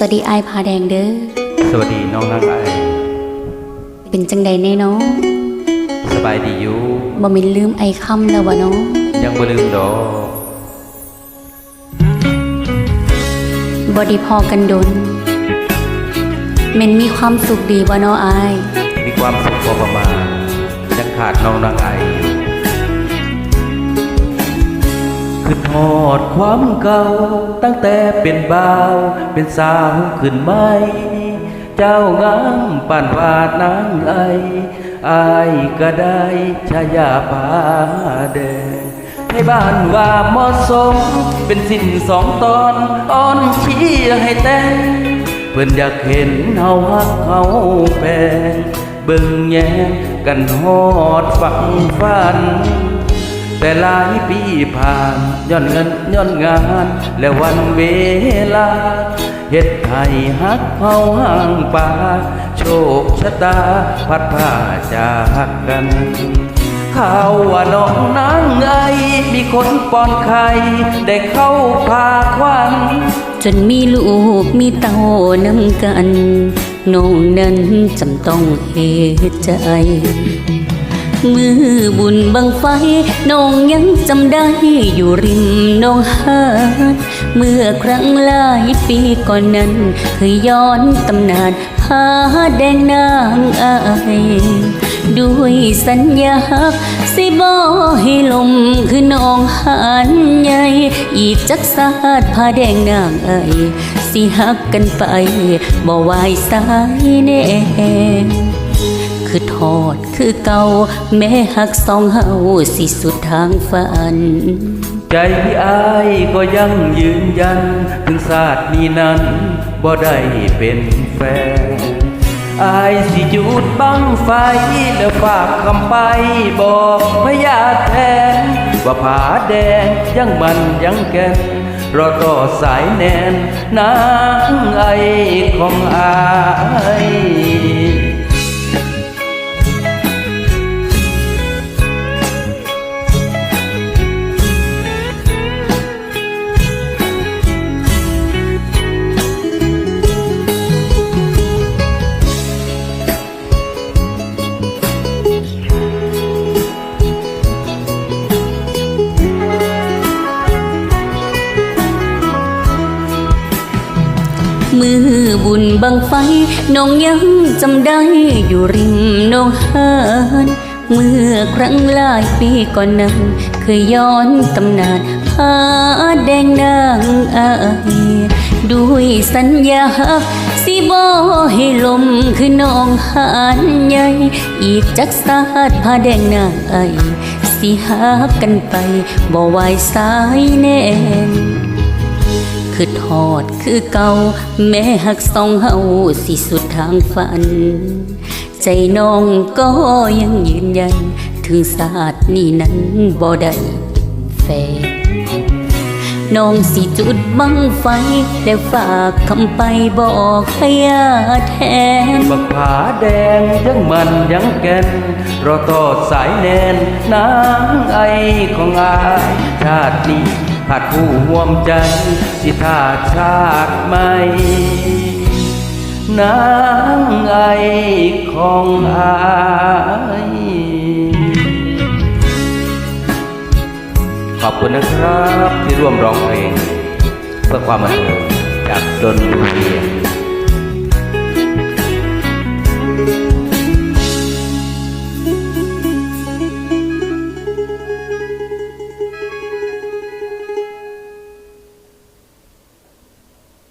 วัสดีอายพาแดงเด้อ สวัสดีน้องนักไอเป็นจังใดแน่เนาะสบายดีอยู่บ่แม่นลืมไอคำแล้ววะเนาะยังบ่ลืมดอกบ่ได้พอกันดนแม่นมีความสุขดีบ่เนาะอายมีความสุขพอประมาณยังขาดน้องนักไอ ทอดความเก่าตั้งแต่เป็นบ่าว เป็นสาวขึ้นไหม เจ้างามป่านวาดนางไออายก็ได้ชายาผาแดงให้บ้านว่าเหมาะสม เป็นสิ้นสองตอนอ่อนเชียให้แต่งเพื่อนอยากเห็นเฮาฮักเฮาแพงเบิ่งแย่งกันฮอดฝังฝัน แต่หลายปีผ่านย้อนเงินย้อนงาน และวันเวลาเฮ็ดให้ฮักเฮาห่างป่าโชคชะตาพัดผ้าจากกันข่าวว่าน้องนางไอมีคนป้อนไข่ได้เข้าพาควันจนมีลูกมีเต้านำกัน น้องนั้นจำต้องเฮ็ดใจ มือบุญบังไฟน้องยังจำได้อยู่ริมหน้องหาดเมื่อครั้งหลายปีก่อนนั้น เคยย้อนตำนานพาแดงนางอายด้วยสัญญาสิบ่ให้ลมคือน้องหันใหญ่อีกจักสาดพาแดงนางเอ้ยสิหักกันไปบ่ไหวสายแน่ คือทอดคือเก่าแม่หักสองเฮาสิสุดทางฝัน ใจอายก็ยังยืนยัน ถึงศาสตร์นี้นั้นบ่ได้เป็นแฟนอายสิจุดบังไฟแล้วฝากคำไปบอกพญาแทน ว่าผาแดงยังมันยังแก่นรอต่อสายแนนนางไอของอาย บุญบังไฟน้องยังจำได้อยู่ริมหน้องหานเมื่อครั้งหลายปีก่อนนั้น เคยย้อนตำนานพาแดงนางอายด้วยสัญญาสิบ่ให้ลมคือน้องหานใหญ่อีกจักสาดพาแดงนางอาสิหากันไปบ่ไหวสายแน่ คือทอดคือเก่า แม่หักสองเฮาสิสุดทางฝัน ใจน้องก็ยังยืนยัน ถึงศาสตร์นี้นั้นบ่ได้แฟนน้องสิจุดบังไฟ และฝากคำไปบอกพยาแทน บักผาแดงยังมันยังแก่นรอต่อสายแนนนางไอของอายชาตินี้ ผัดผู้ห่วมใจสิทาชาติไม่นางไอของอายขอบคุณนะครับที่ร่วมร้องเพลง เพื่อความบันเทิงจากดนดูเรียน